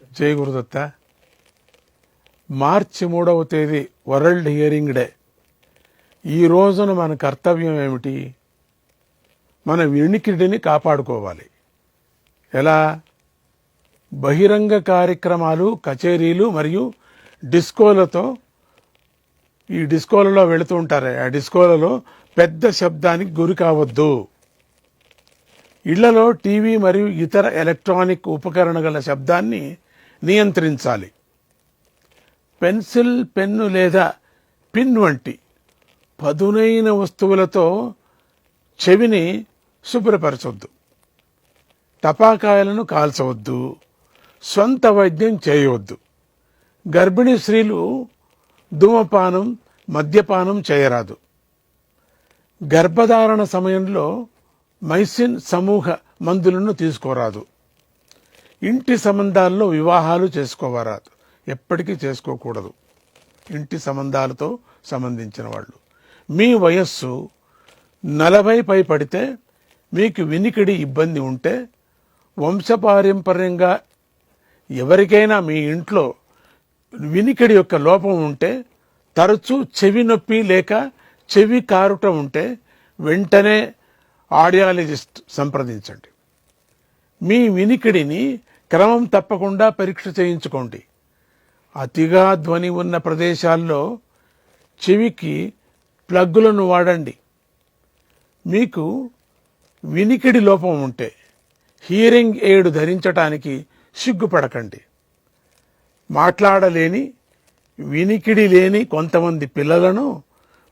జై గురుదత్త మార్చి మూడవ తేదీ వరల్డ్ హియరింగ్ డే ఈ రోజున మన కర్తవ్యం ఏమిటి మన వినికిడిని కాపాడుకోవాలి ఎలా బహిరంగ కార్యక్రమాలు కచేరీలు మరియు డిస్కోలతో ఈ డిస్కోలలో వెళుతూ ఉంటారు ఆ డిస్కోలలో పెద్ద శబ్దానికి గురి కావద్దు ఇళ్ళలో టీవీ మరియు ఇతర ఎలక్ట్రానిక్ ఉపకరణ గల శబ్దాన్ని నియంత్రించాలి. పెన్సిల్ పెన్ను లేదా పిన్ వంటి పదునైన వస్తువులతో చెవిని శుభ్రపరచొద్దు. టపాకాయలను కాల్చవద్దు. స్వంత వైద్యం చేయవద్దు. గర్భిణీ స్త్రీలు ధూమపానం మద్యపానం చేయరాదు. గర్భధారణ సమయంలో మైసిన్ సమూహ మందులను తీసుకోరాదు. ఇంటి సంబంధాల్లో వివాహాలు చేసుకోవరాదు. ఎప్పటికీ చేసుకోకూడదు. ఇంటి సంబంధాలతో సంబంధించిన వాళ్ళు. మీ వయస్సు నలభై పై పడితే మీకు వినికిడి ఇబ్బంది ఉంటే వంశపారంపర్యంగా ఎవరికైనా మీ ఇంట్లో వినికిడి యొక్క లోపం ఉంటే తరచూ చెవి నొప్పి లేక చెవి కారుట ఉంటే వెంటనే ఆడియాలజిస్ట్ సంప్రదించండి. మీ వినికిడిని క్రమం తప్పకుండా పరీక్ష చేయించుకోండి. అతిగా ధ్వని ఉన్న ప్రదేశాల్లో చెవికి ప్లగ్గులను వాడండి. మీకు వినికిడి లోపం ఉంటే హియరింగ్ ఎయిడ్ ధరించటానికి సిగ్గుపడకండి. మాట్లాడలేని వినికిడి లేని కొంతమంది పిల్లలను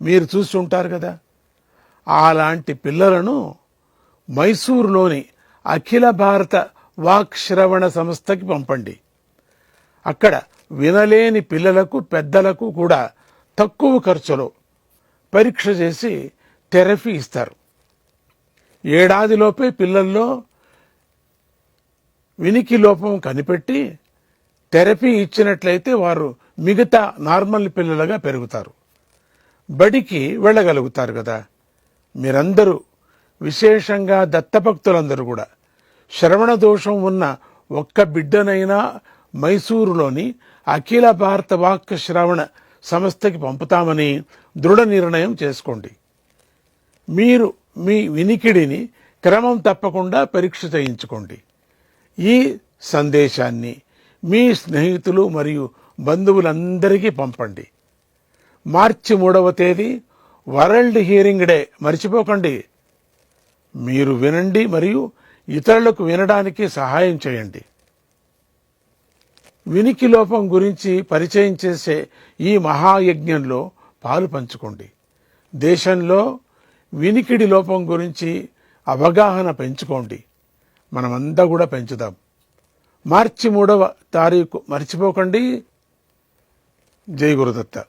మీరు చూసి ఉంటారు కదా. అలాంటి పిల్లలను మైసూరులోని అఖిల భారత వాక్ శ్రవణ సంస్థకి పంపండి. అక్కడ వినలేని పిల్లలకు పెద్దలకు కూడా తక్కువ ఖర్చులో పరీక్ష చేసి థెరపీ ఇస్తారు. ఏడాదిలోపే పిల్లల్లో వినికి లోపం కనిపెట్టి థెరపీ ఇచ్చినట్లయితే వారు మిగతా నార్మల్ పిల్లలుగా పెరుగుతారు. బడికి వెళ్ళగలుగుతారు కదా. మీరందరూ విశేషంగా దత్తభక్తులందరూ కూడా శ్రవణ దోషం ఉన్న ఒక్క బిడ్డనైనా మైసూరులోని అఖిల భారత వాక్ శ్రవణ సంస్థకి పంపుతామని దృఢ నిర్ణయం చేసుకోండి. మీరు మీ వినికిడిని క్రమం తప్పకుండా పరీక్ష చేయించుకోండి. ఈ సందేశాన్ని మీ స్నేహితులు మరియు బంధువులందరికీ పంపండి. మార్చి మూడవ తేదీ వరల్డ్ హియరింగ్ డే. మర్చిపోకండి. మీరు వినండి మరియు ఇతరులకు వినడానికి సహాయం చేయండి. వినికి లోపం గురించి పరిచయం చేసే ఈ మహాయజ్ఞంలో పాలు పంచుకోండి. దేశంలో వినికిడి లోపం గురించి అవగాహన పెంచుకోండి. మనమంతా కూడా పెంచుదాం. మార్చి మూడవ తారీఖు మర్చిపోకండి. జై గురుదత్త.